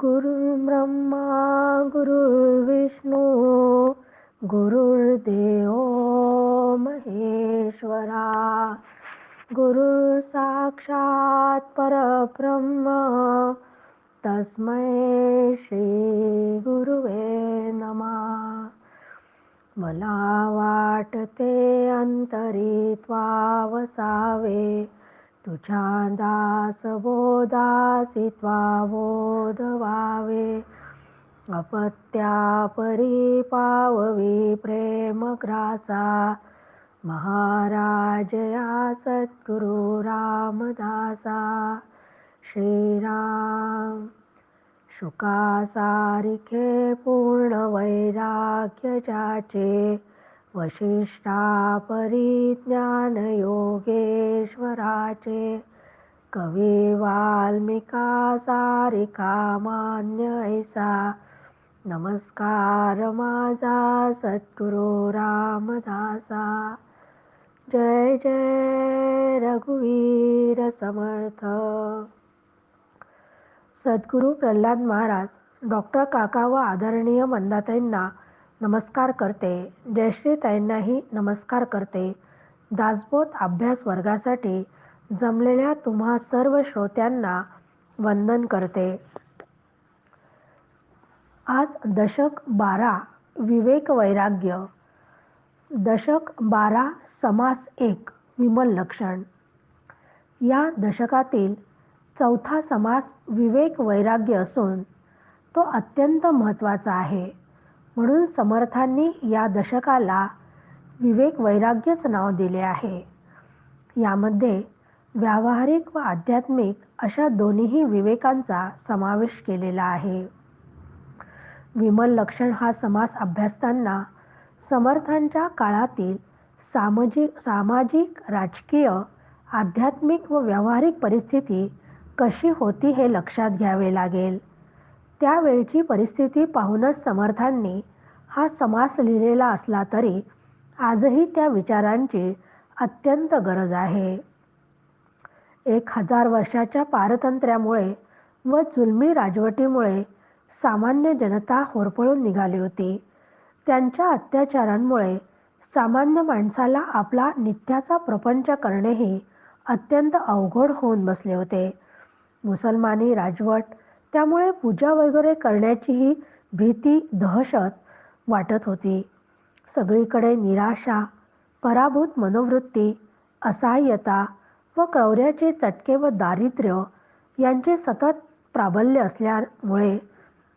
गुरुर्ब्रह्मा गुरुर्विष्णू गुरुर्देव महेश्वरा गुरु साक्षात परब्रह्म तस्मै श्री गुरुवे नमा. मला वाटते अंतरी त्वावसावे तुझ्या दास बोधासी अपत्या परी पाववी प्रेम ग्रासा सद्गुरु रामदासा श्रीराम। शुकासारिखे पूर्ण वैराग्य जाचे वशिष्ठा परिज्ञान योगेश्वराचे कवी वाल्मिका सारिका मान्य ऐसा नमस्कार माझा सद्गुरु रामदासा. जय जय रघुवीर समर्थ. सद्गुरू प्रल्हाद महाराज डॉक्टर काका व आदरणीय मंदाताईंना नमस्कार करते. जयश्रीताईंनाही नमस्कार करते. दासबोध अभ्यास वर्गासाठी जमलेल्या तुम्हा सर्व श्रोत्यांना वंदन करते. आज दशक बारा विवेक वैराग्य. दशक बारा समास एक विमल लक्षण. या दशकातील चौथा समास विवेक वैराग्य असून तो अत्यंत महत्त्वाचा आहे. म्हणून समर्थांनी या दशकाला विवेक वैराग्यच नाव दिले आहे. यामध्ये व्यावहारिक व आध्यात्मिक अशा दोन्हीही विवेकांचा समावेश केलेला आहे. विमल लक्षण हा समास अभ्यासताना समर्थांच्या काळातील सामाजिक सामाजिक राजकीय आध्यात्मिक व व्यावहारिक परिस्थिती कशी होती हे लक्षात घ्यावे लागेल. त्यावेळची परिस्थिती पाहूनच समर्थांनी हा समास लिहिलेला असला तरी आजही त्या विचारांची अत्यंत गरज आहे. एक हजार वर्षाच्या पारतंत्र्यामुळे व जुलमी राजवटीमुळे सामान्य जनता होरपळून निघाली होती. त्यांच्या अत्याचारांमुळे सामान्य माणसाला आपला नित्याचा प्रपंच करणेही अत्यंत अवघड होऊन बसले होते. मुसलमानी राजवट त्यामुळे पूजा वगैरे करण्याचीही भीती दहशत वाटत होती. सगळीकडे निराशा पराभूत मनोवृत्ती असहाय्यता व क्रौर्याचे चटके व दारिद्र्य यांचे सतत प्राबल्य असल्यामुळे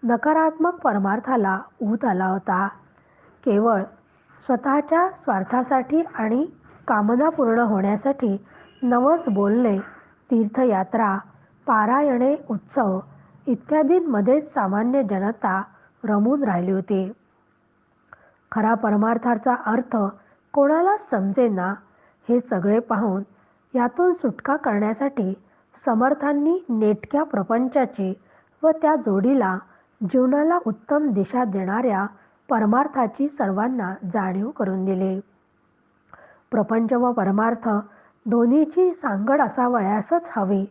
नकारात्मक परमार्थाला ऊत आला होता. केवळ स्वतःच्या स्वार्थासाठी आणि कामना पूर्ण होण्यासाठी नवस बोलणे तीर्थयात्रा पारायणे उत्सव इत्यादींमध्येच सामान्य जनता रमून राहिली होती. खरा परमार्थाचा अर्थ कोणाला समजेना हे सगळे पाहून यातून सुटका करण्यासाठी समर्थांनी नेटक्या प्रपंचाची व त्या जोडीला जीवनाला उत्तम दिशा देणाऱ्या परमार्थाची सर्वांना जाणीव करून दिली. प्रपंच व परमार्थ दोन्हीची सांगड असावयासच हवी.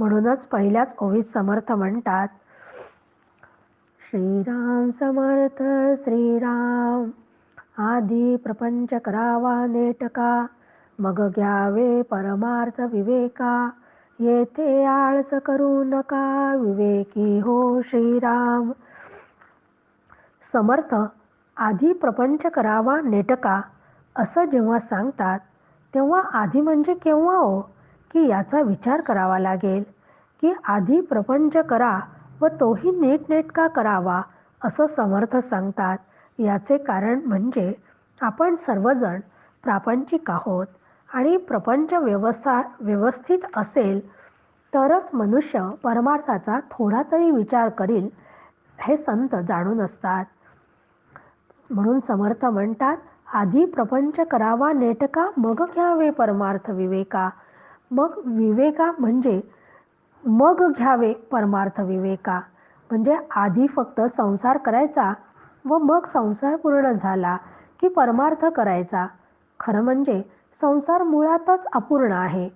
म्हणूनच पहिल्याच ओवीत समर्थ म्हणतात श्रीराम समर्थ श्रीराम आधी प्रपंच करावा नेटका मग घ्यावे परमार्थ विवेका येथे आळस करू नका विवेकी हो श्रीराम. समर्थ आधी प्रपंच करावा नेटका असं जेव्हा सांगतात तेव्हा आधी म्हणजे केव्हा हो? की याचा विचार करावा लागेल की आधी प्रपंच करा व तोही नीटनेटका करावा असं समर्थ सांगतात. याचे कारण म्हणजे आपण सर्वजण प्रापंचिक आहोत आणि प्रपंच व्यवस्था व्यवस्थित असेल तरच मनुष्य परमार्थाचा थोडा तरी विचार करील हे संत जाणून असतात. म्हणून समर्थ म्हणतात आधी प्रपंच करावा नेटका मग घ्यावे परमार्थ विवेका. मग विवेका म्हणजे मग घ्यावे परमार्थ विवेका. म्हणजे आधी फक्त संसार करायचा व मग संसार पूर्ण झाला की परमार्थ करायचा. खरं म्हणजे संसार मुळातच अपूर्ण आहे.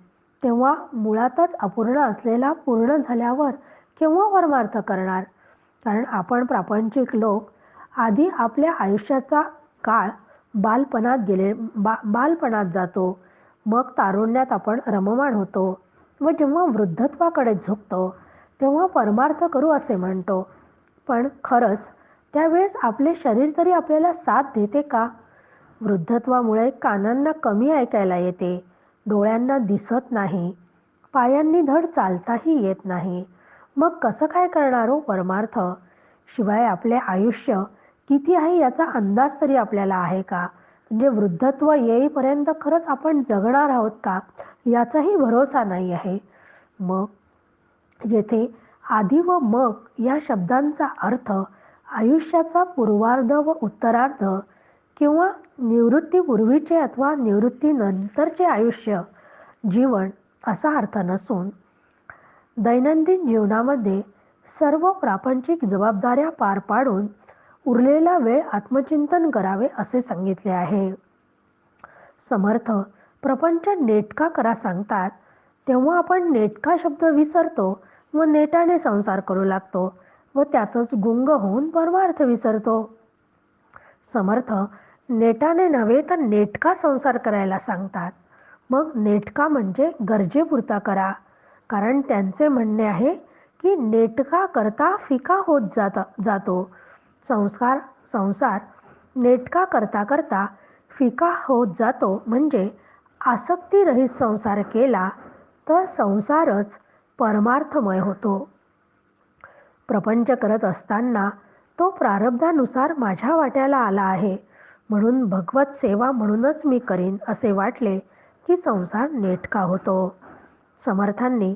तेव्हा मुळातच अपूर्ण असलेला पूर्ण झाल्यावर केव्हा परमार्थ करणार? कारण आपण प्रापंचिक लोक आधी आपल्या आयुष्याचा काळ बालपणात गेले बा बालपणात जातो. मग तारुण्यात आपण रममाण होतो व जेव्हा वृद्धत्वाकडे झुकतो तेव्हा परमार्थ करू असे म्हणतो. पण खरंच त्यावेळेस आपले शरीर तरी आपल्याला साथ देते का? वृद्धत्वामुळे कानांना कमी ऐकायला येते डोळ्यांना दिसत नाही पायांनी धड चालताही येत नाही. मग कसं काय करणार हो परमार्थ? शिवाय आपले आयुष्य किती आहे याचा अंदाज तरी आपल्याला आहे का? म्हणजे वृद्धत्व येईपर्यंत खरंच आपण जगणार आहोत का? याचाही भरोसा नाही आहे. मग येथे आधी व मग या शब्दांचा अर्थ आयुष्याचा पूर्वार्ध व उत्तरार्ध किंवा निवृत्तीपूर्वीचे अथवा निवृत्तीनंतरचे आयुष्य जीवन असा अर्थ नसून दैनंदिन जीवनामध्ये सर्व प्रापंचिक जबाबदाऱ्या पार पाडून उरलेला वेळ आत्मचिंतन करावे असे सांगितले आहे. समर्थ प्रपंच नेटका करा सांगतात. तेव्हा आपण नेटका शब्द विसरतो व नेटाने संसार करू लागतो व त्यातच गुंग होऊन परमार्थ विसरतो. समर्थ नेटाने नव्हे तर नेटका संसार करायला सांगतात. मग नेटका म्हणजे गरजेपुरता करा. कारण त्यांचे म्हणणे आहे की नेटका करता फिका होत जाता जातो. संस्कार संसार नेटका करता करता फिका होत जातो. म्हणजे आसक्तीरहित संसार केला तर संसारच परमार्थमय होतो. प्रपंच करत असताना तो प्रारब्धानुसार माझ्या वाट्याला आला आहे. म्हणून भगवत सेवा म्हणूनच मी करीन असे वाटले की संसार नेटका होतो. समर्थांनी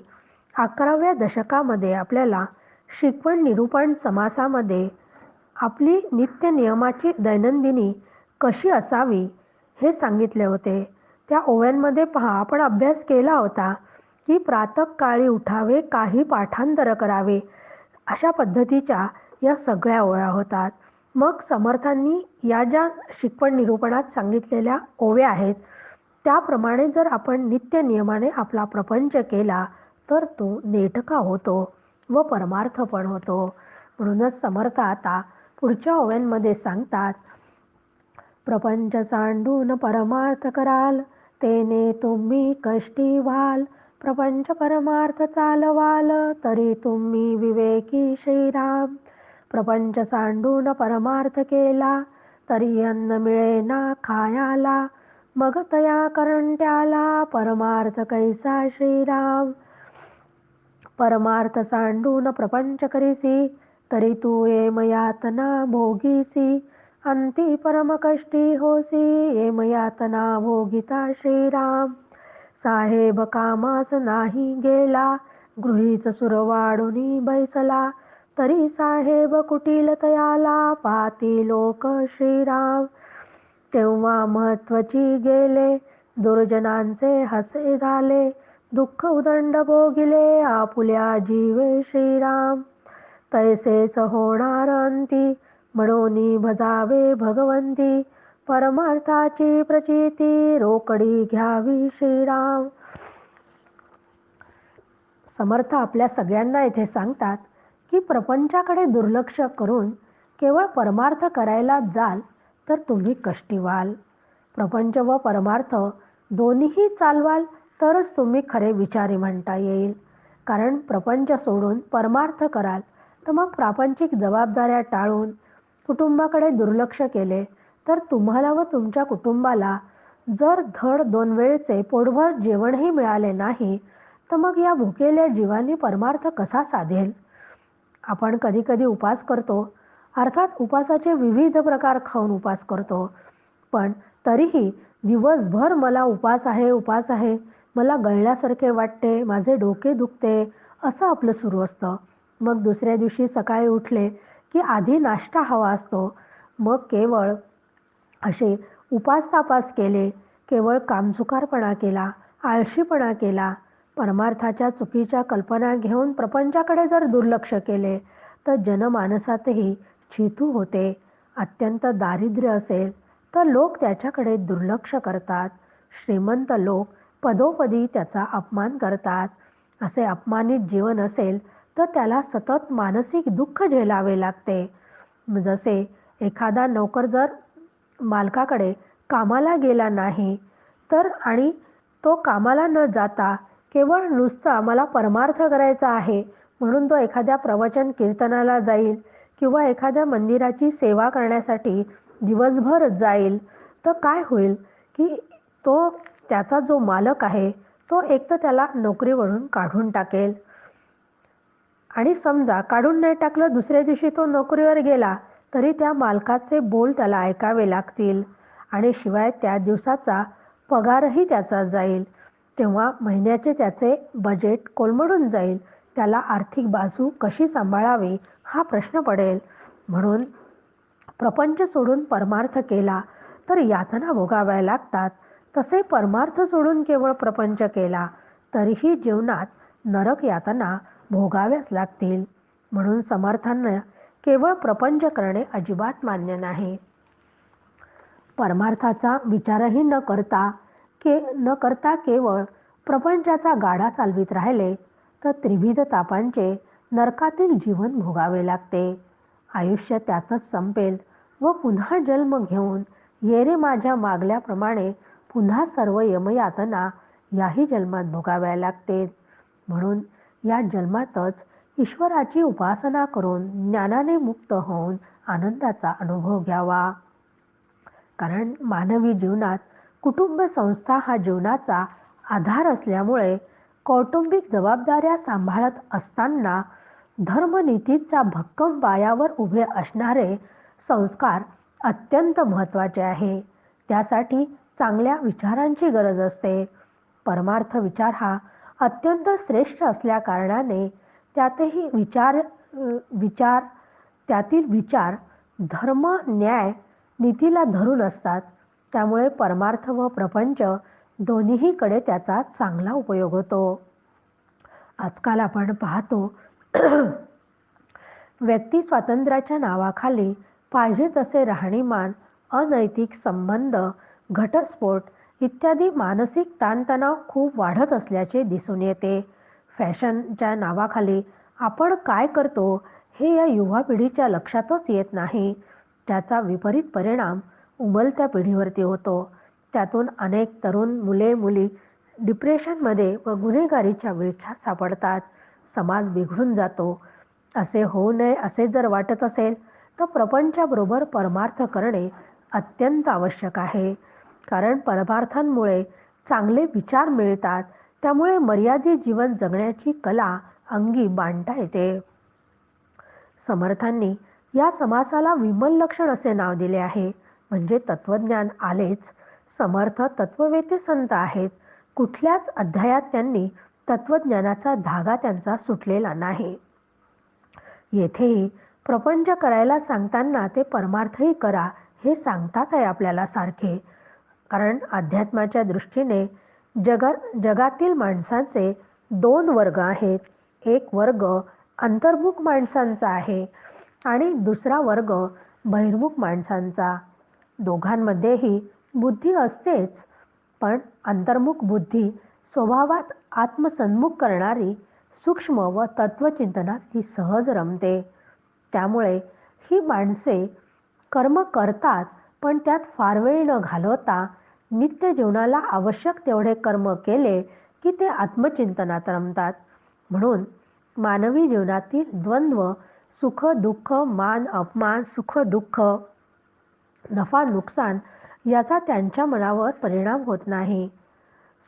अकराव्या दशकामध्ये आपल्याला शिकवण निरूपण समासामध्ये आपली नित्य नियमाची दैनंदिनी कशी असावी हे सांगितले होते. त्या ओव्यांमध्ये पहा आपण अभ्यास केला होता की प्रातकाळी उठावे काही पाठांतर करावे अशा पद्धतीच्या या सगळ्या ओव्या होतात. मग समर्थांनी या ज्या शिकवण निरूपणात सांगितलेल्या ओव्या आहेत त्याप्रमाणे जर आपण नित्य नियमाने आपला प्रपंच केला तर तो नेटका होतो व परमार्थ पण होतो. म्हणूनच समर्थ आता पुढच्या ओव्यांमध्ये सांगतात प्रपंच सांडून परमार्थ कराल तेने तुम्ही कष्टी व्हाल. प्रपंच परमार्थ चालवाल तरी तुम्ही विवेकी श्रीराम. प्रपंच सांडून परमार्थ केला तरी अन्न मिळे ना खायाला. मग तया करंट्याला परमार्थ कैसा श्रीराम. परमार्थ सांडून प्रपंच करीसी तरी तू मयातना भोगीसी अंती कष्टी होसी. येमयातना भोगिता श्रीराम. साहेब कामास नाही गेला गृहीच सुरवाडुनी बैसला. तरी साहेब कुटील तयाला पाती लोक श्रीराम. तेव्हा महत्वची गेले दुर्जनांचे हसे झाले. दुःख उदंड भोगिले आपुल्या जीवे श्रीराम. तैसेच होणार अंती म्हणून भजावे भगवंती परमार्थाची प्रचिती रोकडी घ्यावी श्रीराम. समर्थ आपल्या सगळ्यांना इथे सांगतात की प्रपंचाकडे दुर्लक्ष करून केवळ परमार्थ करायला जाल तर तुम्ही कष्टी व्हाल प्रपंच व परमार्थ दोन्हीही चालवाल तरच तुम्ही खरे विचारी म्हणता येईल. कारण प्रपंच सोडून परमार्थ कराल तर मग प्रापंचिक जबाबदाऱ्या टाळून कुटुंबाकडे दुर्लक्ष केले तर तुम्हाला व तुमच्या कुटुंबाला जर धड दोन वेळचे पोटभर जेवणही मिळाले नाही तर मग या भुकेल्या जीवांनी परमार्थ कसा साधेल? आपण कधी कधी उपास करतो अर्थात उपासाचे विविध प्रकार खाऊन उपास करतो पण तरीही दिवसभर मला उपास आहे उपास आहे मला गळल्यासारखे वाटते माझे डोके दुखते असं आपलं सुरू असतं. मग दुसऱ्या दिवशी सकाळी उठले की आधी नाश्ता हवा असतो. मग केवळ असे उपासतापास केले. केवळ कामचुकारपणा केला आळशीपणा केला. परमार्थाच्या चुकीच्या कल्पना घेऊन प्रपंचाकडे जर दुर्लक्ष केले तर जनमानसातही छितू होते. अत्यंत दारिद्र्य असेल तर लोक त्याच्याकडे दुर्लक्ष करतात. श्रीमंत लोक पदोपदी त्याचा अपमान करतात. असे अपमानित जीवन असेल तर त्याला सतत मानसिक दुःख झेलावे लागते. जसे एखादा नोकर जर मालकाकडे कामाला गेला नाही तर आणि तो कामाला न जाता केवळ नुसता मला परमार्थ करायचा आहे म्हणून तो एखाद्या प्रवचन कीर्तनाला जाईल किंवा एखाद्या मंदिराची सेवा करण्यासाठी दिवसभर जाईल तर काय होईल की तो त्याचा जो मालक आहे तो एक तर त्याला नोकरीवरून काढून टाकेल. आणि समजा काढून नाही टाकलं दुसऱ्या दिवशी तो नोकरीवर गेला तरी त्या मालकाचे बोल त्याला ऐकावे लागतील. आणि शिवाय त्या दिवसाचा पगारही त्याचा जाईल. तेव्हा महिन्याचे त्याचे बजेट कोलमडून जाईल. त्याला आर्थिक बाजू कशी सांभाळावी हा प्रश्न पडेल. म्हणून प्रपंच सोडून परमार्थ केला तर यातना भोगाव्या लागतात. तसे परमार्थ सोडून केवळ प्रपंच केला तरीही जीवनात नरक यातना भोगाव्याच लागतील. म्हणून समर्थांना केवळ प्रपंच करणे अजिबात मान्य नाही. परमार्थाचा विचारही न करता के न करता केवळ प्रपंचाचा गाडा चालवित राहिले तर त्रिविध तापांचे नरकातील जीवन भोगावे लागते. आयुष्य त्यातच संपेल व पुन्हा जन्म घेऊन येरे माझ्या मागल्याप्रमाणे पुन्हा सर्व यमयातना याही जन्मात भोगाव्या लागते. म्हणून या जन्मातच ईश्वराची उपासना करून ज्ञानाने मुक्त होऊन आनंदाचा अनुभव घ्यावा. कारण मानवी जीवनात कुटुंब संस्था हा जीवनाचा आधार असल्यामुळे कौटुंबिक जबाबदाऱ्या सांभाळत असताना धर्मनीतीचा भक्कम पायावर उभे असणारे संस्कार अत्यंत महत्त्वाचे आहे. त्यासाठी चांगल्या विचारांची गरज असते. परमार्थ विचार हा अत्यंत श्रेष्ठ असल्याकारणाने त्यातही विचार विचार त्यातील विचार धर्म न्याय नीतीला धरून असतात. त्यामुळे परमार्थ व प्रपंच दोन्हीकडे त्याचा चांगला उपयोग होतो. आजकाल आपण पाहतो व्यक्ती स्वातंत्र्याच्या नावाखाली पाहिजे तसे राहणीमान अनैतिक संबंध घटस्फोट इत्यादी मानसिक ताणतणाव खूप वाढत असल्याचे दिसून येते. फॅशनच्या नावाखाली आपण काय करतो हे या युवा पिढीच्या लक्षातच येत नाही. त्याचा विपरीत परिणाम उमलत्या पिढीवरती होतो. त्यातून अनेक तरुण मुले मुली डिप्रेशनमध्ये व गुन्हेगारीच्या विळख्यात सापडतात. समाज बिघडून जातो. असे होऊ नये असे जर वाटत असेल तर प्रपंचाबरोबर परमार्थ करणे अत्यंत आवश्यक आहे. कारण परमार्थांमुळे चांगले विचार मिळतात. त्यामुळे मर्यादित जीवन जगण्याची कला अंगी बांधता येते. समर्थांनी या समासाला विमल लक्षण असे नाव दिले आहे. म्हणजे तत्वज्ञान आलेच. समर्थ तत्ववेते संत आहेत. कुठल्याच अध्यायात त्यांनी तत्वज्ञानाचा धागा त्यांचा सुटलेला नाही. येथेही प्रपंच करायला सांगताना ते परमार्थही करा हे सांगतात आहे आपल्याला सारखे. कारण अध्यात्माच्या दृष्टीने जगा जगातील माणसांचे दोन वर्ग आहेत. एक वर्ग अंतर्मुख माणसांचा आहे आणि दुसरा वर्ग बहिर्मुख माणसांचा. दोघांमध्येही बुद्धी असतेच पण अंतर्मुख बुद्धी स्वभावात आत्मसन्मुख करणारी सूक्ष्म व तत्वचिंतनात ती सहज रमते. त्यामुळे ही माणसे कर्म करतात पण त्यात फार वेळ न घालवता नित्य जीवनाला आवश्यक तेवढे कर्म केले की ते आत्मचिंतनात रमतात. म्हणून मानवी जीवनातील द्वंद्व सुख दुःख मान अपमान सुख दुःख नफा नुकसान याचा त्यांच्या मनावर परिणाम होत नाही.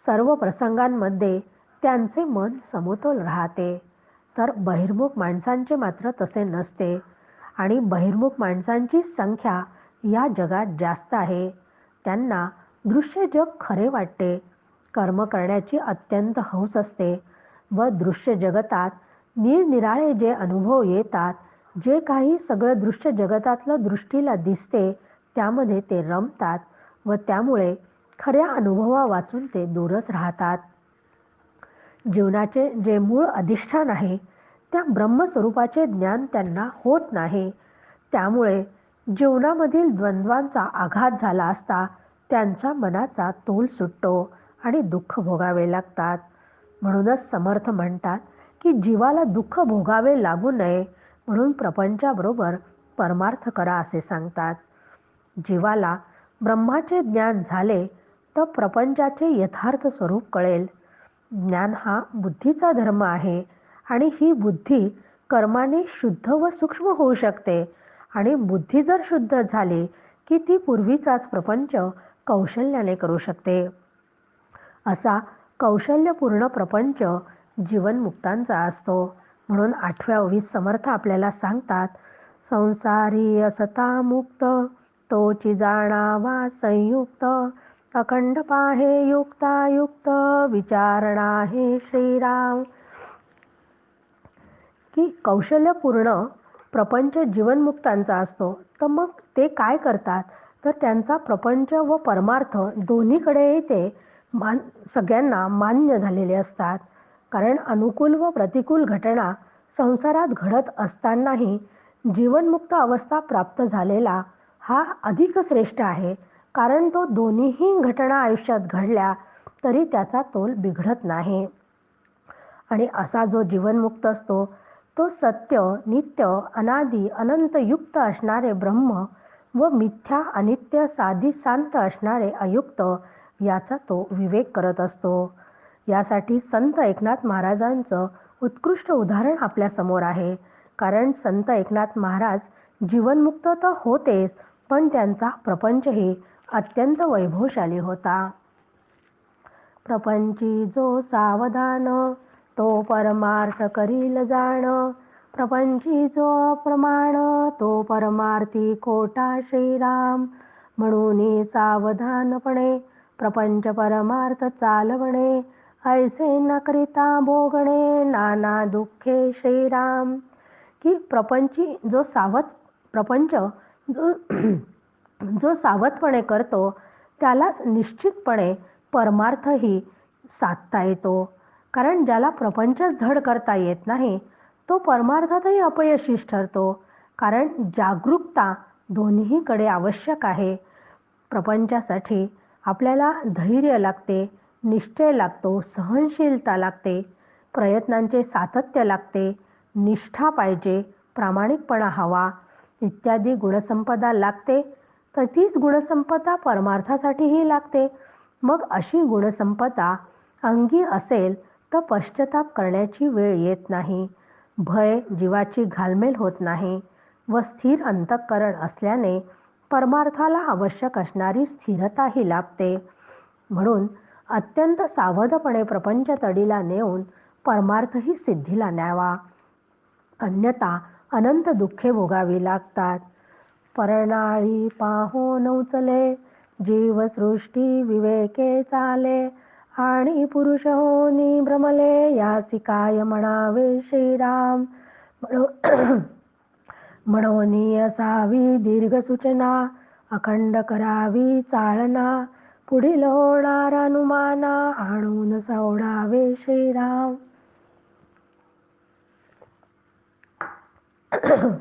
सर्व प्रसंगांमध्ये त्यांचे मन समतोल राहते. तर बहिर्मुख माणसांचे मात्र तसे नसते आणि बहिर्मुख माणसांची संख्या या जगात जास्त आहे. त्यांना दृश्य जग खरे वाटते. कर्म करण्याची अत्यंत हौस असते व दृश्य जगतात निरनिराळे जे अनुभव येतात जे काही सगळं दृश्य जगतातलं दृष्टीला दिसते त्यामध्ये ते रमतात व त्यामुळे खऱ्या अनुभवा वाचून ते दूरच राहतात. जीवनाचे जे मूळ अधिष्ठान आहे त्या ब्रह्मस्वरूपाचे ज्ञान त्यांना होत नाही. त्यामुळे जीवनामधील द्वंद्वांचा आघात झाला असता त्यांच्या मनाचा तोल सुटतो आणि दुःख भोगावे लागतात. म्हणूनच समर्थ म्हणतात की जीवाला दुःख भोगावे लागू नये म्हणून प्रपंचाबरोबर परमार्थ करा असे सांगतात. जीवाला ब्रह्माचे ज्ञान झाले तर प्रपंचाचे यथार्थ स्वरूप कळेल. ज्ञान हा बुद्धीचा धर्म आहे आणि ही बुद्धी कर्माने शुद्ध व सूक्ष्म होऊ शकते आणि बुद्धी जर शुद्ध झाली की ती पूर्वीचाच प्रपंच कौशल्याने करू शकते. असा कौशल्यपूर्ण प्रपंच जीवनमुक्तांचा असतो. म्हणून आठव्या ओवीत समर्थ आपल्याला सांगतात संसारी असता मुक्त तोची जाणावा संयुक्त अखंड पाहे युक्तायुक्त विचारणा हे श्रीराम. की कौशल्यपूर्ण प्रपंच जीवनमुक्तांचा असतो तर मग ते काय करतात? तर त्यांचा प्रपंच व परमार्थ दोन्हीकडे ते मान सगळ्यांना मान्य झालेले असतात. कारण अनुकूल व प्रतिकूल घटना संसारात घडत असतानाही जीवनमुक्त अवस्था प्राप्त झालेला हा अधिक श्रेष्ठ आहे. कारण तो दोन्हीही घटना आयुष्यात घडल्या तरी त्याचा तोल बिघडत नाही. आणि असा जो जीवनमुक्त असतो तो सत्य नित्य अनादी अनंत युक्त असणारे ब्रह्म व मिथ्या अनित्य साधी शांत असणारे अयुक्त याचा तो विवेक करत असतो. यासाठी संत एकनाथ महाराजांचं उत्कृष्ट उदाहरण आपल्यासमोर आहे. कारण संत एकनाथ महाराज जीवनमुक्त तर होतेच पण त्यांचा प्रपंचही अत्यंत वैभवशाली होता. प्रपंची जो सावधान तो परमार्थ करील जाण. प्रपंची जो प्रमाण तो परमार्थी खोटा श्रीराम. म्हणून सावधानपणे प्रपंच परमार्थ चालवणे ऐसे न करिता भोगणे नाना दुःखे श्रीराम. की प्रपंची जो सावध प्रपंच जो जो सावधपणे करतो त्यालाच निश्चितपणे परमार्थही साधता येतो. कारण ज्याला प्रपंचच धड करता येत नाही तो परमार्थातही अपयशीच ठरतो. कारण जागरूकता दोन्हीकडे आवश्यक आहे. प्रपंचासाठी आपल्याला धैर्य लागते निश्चय लागतो सहनशीलता लागते प्रयत्नांचे सातत्य लागते निष्ठा पाहिजे प्रामाणिकपणा हवा इत्यादी गुणसंपदा लागते. तर तीच गुणसंपदा परमार्थासाठीही लागते. मग अशी गुणसंपदा अंगी असेल तर पश्चाताप करण्याची वेळ येत नाही. भय जीवाची घालमेल होत नाही व स्थिर अंतःकरण असल्याने परमार्थाला आवश्यक असणारी स्थिरताही लाभते. म्हणून अत्यंत सावधपणे प्रपंच तडीला नेऊन परमार्थही सिद्धीला न्यावा. अन्यथा अनंत दुःखे भोगावी लागतात. परणाळी पाहो नौचले जीवसृष्टी विवेके चाले आणि पुरुष होनी भ्रमले यासी काय म्हणावे श्रीराम म्हणोनी असावी दीर्घ सूचना अखंड करावी चालना पुढील होणार अनुमाना आणून सोडावे श्रीराम.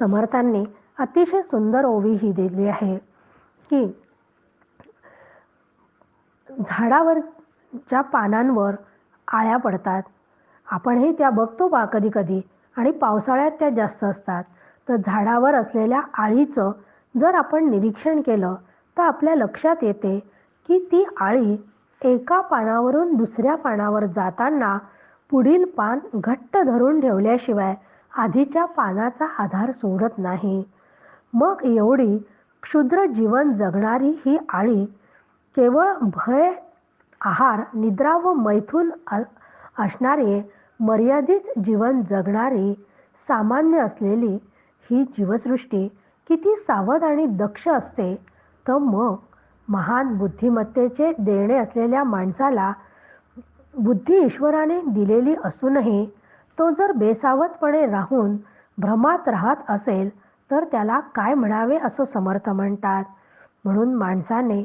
समर्थांनी अतिशय सुंदर ओवी ही दिली आहे की झाडावरच्या पानांवर आळ्या पडतात आपणही त्या बघतो बा कधी कधी. आणि पावसाळ्यात त्या जास्त असतात. तर झाडावर असलेल्या आळीचं जर आपण निरीक्षण केलं तर आपल्या लक्षात येते की ती आळी एका पानावरून दुसऱ्या पानावर जाताना पुढील पान घट्ट धरून ठेवल्याशिवाय आधीच्या पानाचा आधार सोडत नाही. मग एवढी क्षुद्र जीवन जगणारी ही आळी केवळ भय आहार निद्रा व मैथून असणारे मर्यादित जीवन जगणारी सामान्य असलेली ही जीवसृष्टी किती सावध आणि दक्ष असते तर मग महान बुद्धिमत्तेचे देणे असलेल्या माणसाला बुद्धी ईश्वराने दिलेली असूनही तो जर बेसावधपणे राहून भ्रमात राहत असेल तर त्याला काय म्हणावे असं समर्थ म्हणतात. म्हणून माणसाने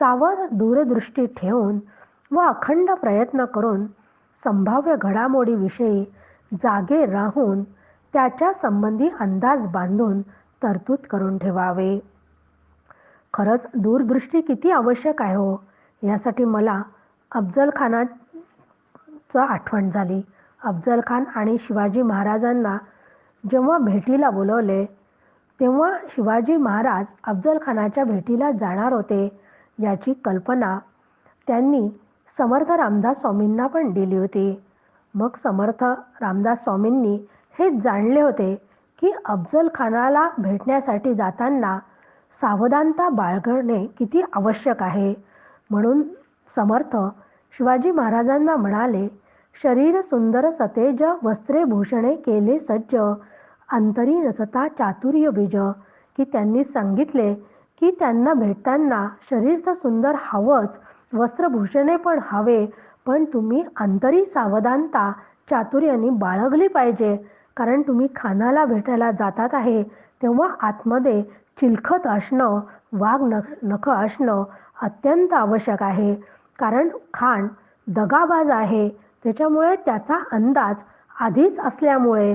सावर दूरदृष्टी ठेवून व अखंड प्रयत्न करून संभाव्य घडामोडीविषयी जागे राहून त्याच्या संबंधी अंदाज बांधून तरतूद करून ठेवावे. खरंच दूरदृष्टी किती आवश्यक आहे हो यासाठी मला अफजल खानाचं आठवण झाली. अफजल खान आणि शिवाजी महाराजांना जेव्हा भेटीला बोलवले तेव्हा शिवाजी महाराज अफजल खानाच्या भेटीला जाणार होते. याची कल्पना त्यांनी समर्थ रामदास स्वामींना पण दिली होती. मग समर्थ रामदास स्वामींनी हेच जाणले होते की अफजल खानाला भेटण्यासाठी जाताना सावधानता बाळगणे किती आवश्यक आहे. म्हणून समर्थ शिवाजी महाराजांना म्हणाले शरीर सुंदर सतेज वस्त्रे भूषणे केले सज्ज अंतरी रसता चातुर्य बीज की त्यांनी सांगितले की त्यांना भेटताना शरीर तर सुंदर हवंच वस्त्रभूषणे पण हवे पण तुम्ही अंतरी सावधानता चातुर्याने बाळगली पाहिजे. कारण तुम्ही खानाला भेटायला जातात आहे तेव्हा आतमध्ये चिलखत असणं वाघ नख नख असणं अत्यंत आवश्यक आहे. कारण खान दगाबाज आहे त्याच्यामुळे त्याचा अंदाज आधीच असल्यामुळे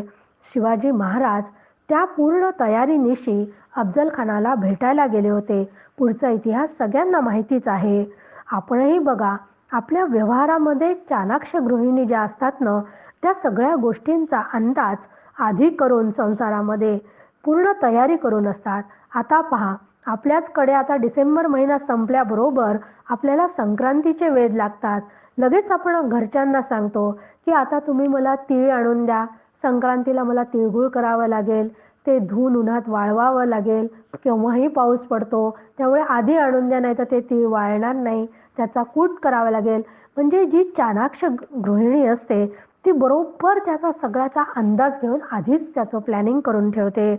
शिवाजी महाराज त्या पूर्ण तयारीनिशी अफजलखानाला भेटायला गेले होते. पुढचा इतिहास सगळ्यांना माहितीच आहे. आपणही बघा आपल्या व्यवहारामध्ये चाणाक्ष गृहिणी ज्या असतात ना त्या सगळ्या गोष्टींचा अंदाज आधी करून संसारामध्ये पूर्ण तयारी करून असतात. आता पहा आपल्याचकडे आता डिसेंबर महिना संपल्याबरोबर आपल्याला संक्रांतीचे वेध लागतात. लगेच आपण घरच्यांना सांगतो की आता तुम्ही मला तीळ आणून द्या. संक्रांतीला मला तिळगुळ करावं लागेल ते धुवून उन्हात वाळवावं लागेल. केव्हाही पाऊस पडतो त्यामुळे आधी आणून द्या नाही तर ते तीळ वाळणार नाही. त्याचा कूट करावा लागेल. म्हणजे जी चाणाक्ष गृहिणी असते ती बरोबर त्याचा सगळ्याचा अंदाज घेऊन आधीच त्याचं प्लॅनिंग करून ठेवते.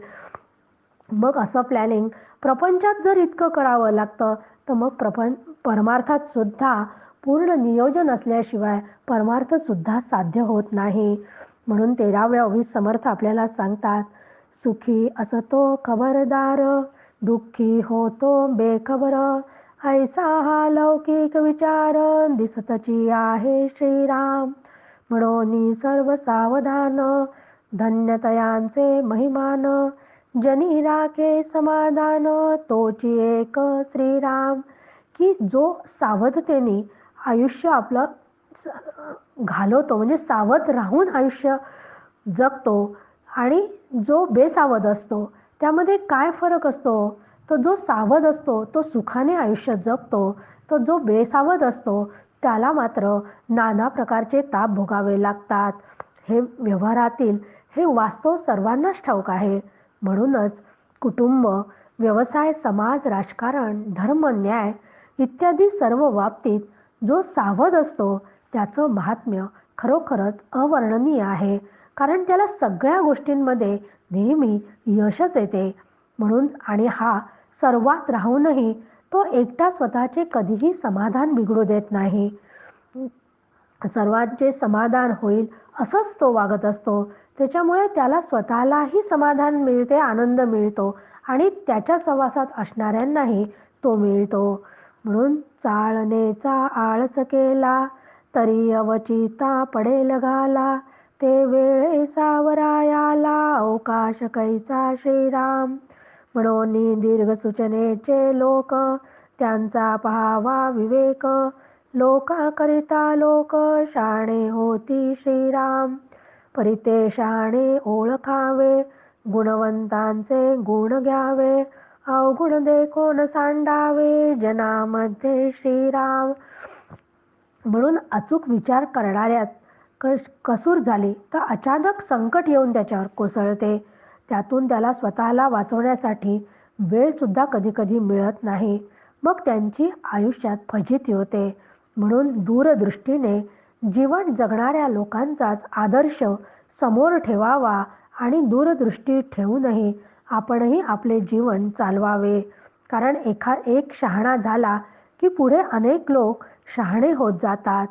मग असं प्लॅनिंग प्रपंचात जर इतकं करावं लागतं तर मग प्रपंच परमार्थात सुद्धा पूर्ण नियोजन असल्याशिवाय परमार्थ सुद्धा साध्य होत नाही. म्हणून तेराव्या वीस समर्थ आपल्याला सांगतात सुखी असतो खबरदार दुःखी होतो बेखबर. ऐसा हा लौकिक विचार दिसतची आहे श्रीराम. म्हणून सर्व सावधान धन्यतयांचे महिमान. जनी राखे समाधान तोची एक श्रीराम. की जो सावधतेने आयुष्य आपलं घालवतो म्हणजे सावध राहून आयुष्य जगतो. आणि जो बेसावध असतो त्यामध्ये काय फरक असतो? तो जो सावध असतो तो सुखाने आयुष्य जगतो. तो जो बेसावध असतो त्याला मात्र नाना प्रकारचे ताप भोगावे लागतात. हे व्यवहारातील हे वास्तव सर्वांनाच ठाऊक आहे. म्हणूनच कुटुंब व्यवसाय समाज राजकारण धर्म न्याय इत्यादी सर्व बाबतीत जो सावध असतो त्याचं महात्म्य खरोखरच अवर्णनीय आहे. कारण त्याला सगळ्या गोष्टींमध्ये नेहमी यशच येते. म्हणून आणि हा सर्वात राहूनही तो एकटा स्वतःचे कधीही समाधान बिघडू देत नाही. सर्वांचे समाधान होईल असंच तो वागत असतो. त्याच्यामुळे त्याला स्वतःलाही समाधान मिळते आनंद मिळतो आणि त्याच्या सहवासात असणाऱ्यांनाही तो मिळतो. म्हणून चाळणेचा आळस केला. तरी अवचिता पडेल घाला ते वेळे सावरायाला अवकाश कैचा श्रीराम. म्हणून दीर्घ सूचनेचे लोक त्यांचा पहावा विवेक. लोकाकरिता लोक शाणे होती श्रीराम. परिते शाणे ओळखावे गुणवंतांचे गुण घ्यावे. अवगुण देखोन सांडावे जनामध्ये श्रीराम. म्हणून अचूक विचार करणाऱ्यात कसूर झाली तर अचानक संकट येऊन त्याच्यावर कोसळते. त्यातून त्याला स्वतःला वाचवण्यासाठी वेळसुद्धा कधीकधी मिळत नाही. मग त्यांची आयुष्यात फजिती होते. म्हणून दूरदृष्टीने जीवन जगणाऱ्या लोकांचाच आदर्श समोर ठेवावा आणि दूरदृष्टी ठेवूनही आपणही आपले जीवन चालवावे. कारण एखा एक शहाणा झाला की पुढे अनेक लोक शहाणे होत जातात.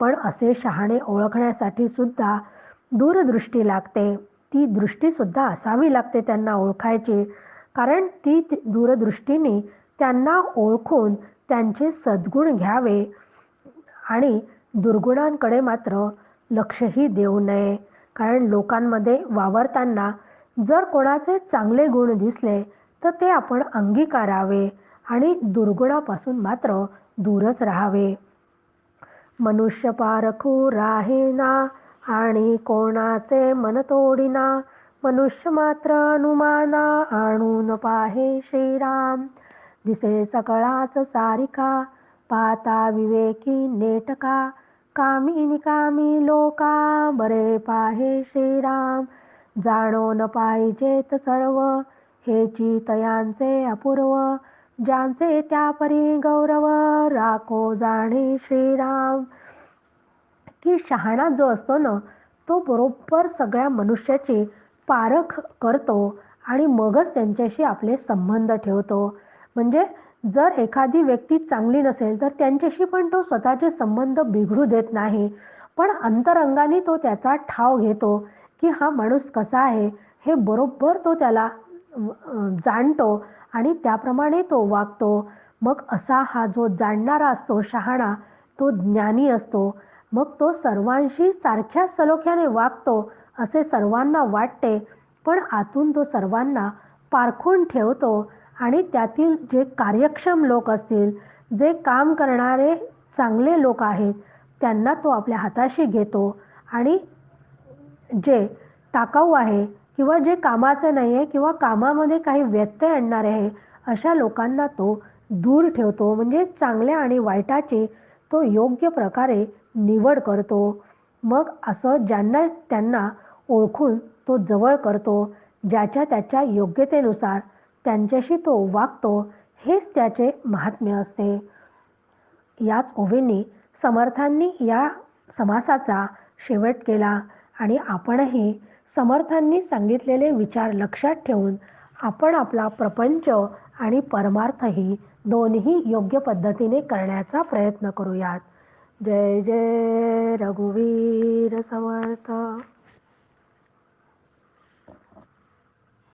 पण असे शहाणे ओळखण्यासाठी सुद्धा दूरदृष्टी लागते. ती दृष्टीसुद्धा असावी लागते त्यांना ओळखायची. कारण ती दूरदृष्टीने त्यांना ओळखून त्यांचे सद्गुण घ्यावे. आणि दुर्गुणांकडे मात्र लक्षही देऊ नये. कारण लोकांमध्ये वावरताना जर कोणाचे चांगले गुण दिसले तर ते आपण अंगीकारावे. आणि दुर्गुणापासून मात्र दूरच राहावे. मनुष्य पारखू राहीना आणि कोणाचे मन तोडिना. मनुष्य मात्र अनुमाना आणून पाहे श्रीराम. दिसे सकळाच सारिका पाता विवेकी नेटका. कामी निकामी लोका बरे पाहे श्रीराम. जाणो न पाहिजेत सर्व हेची तयांचे अपूर्व. ज्यांचे त्या परी गौरव राखो जाणे श्रीराम. की शहाणा जो असतो ना तो बरोबर सगळ्या मनुष्याची पारख करतो आणि मगच त्यांच्याशी आपले संबंध ठेवतो. म्हणजे जर एखादी व्यक्ती चांगली नसेल तर त्यांच्याशी पण तो स्वतःचे संबंध बिघडू देत नाही. पण अंतरंगाने तो त्याचा ठाव घेतो की हा माणूस कसा आहे हे बरोबर तो त्याला जाणतो आणि त्याप्रमाणे तो वागतो. मग असा हा जो जाणणारा असतो शहाणा तो ज्ञानी असतो. मग तो सर्वांशी सारख्या सलोख्याने वागतो असे सर्वांना वाटते. पण आतून तो सर्वांना पारखून ठेवतो आणि त्यातील जे कार्यक्षम लोक असतील जे काम करणारे चांगले लोक आहेत त्यांना तो आपल्या हाताशी घेतो. आणि जे टाकाऊ आहे किंवा जे कामाचं नाही आहे किंवा कामामध्ये काही व्यत्यय आणणार आहे अशा लोकांना तो दूर ठेवतो. म्हणजे चांगल्या आणि वाईटाची तो योग्य प्रकारे निवड करतो. मग असं ज्यांना त्यांना ओळखून तो जवळ करतो ज्याच्या त्याच्या योग्यतेनुसार त्यांच्याशी तो वागतो हेच त्याचे महात्म्य असते. याच ओवींनी समर्थांनी या समासाचा शेवट केला आणि आपणही समर्थांनी सांगितलेले विचार लक्षात ठेवून आपण आपला प्रपंच आणि परमार्थही दोन्ही योग्य पद्धतीने करण्याचा प्रयत्न करूयात. जय जय रघुवीर समर्थ.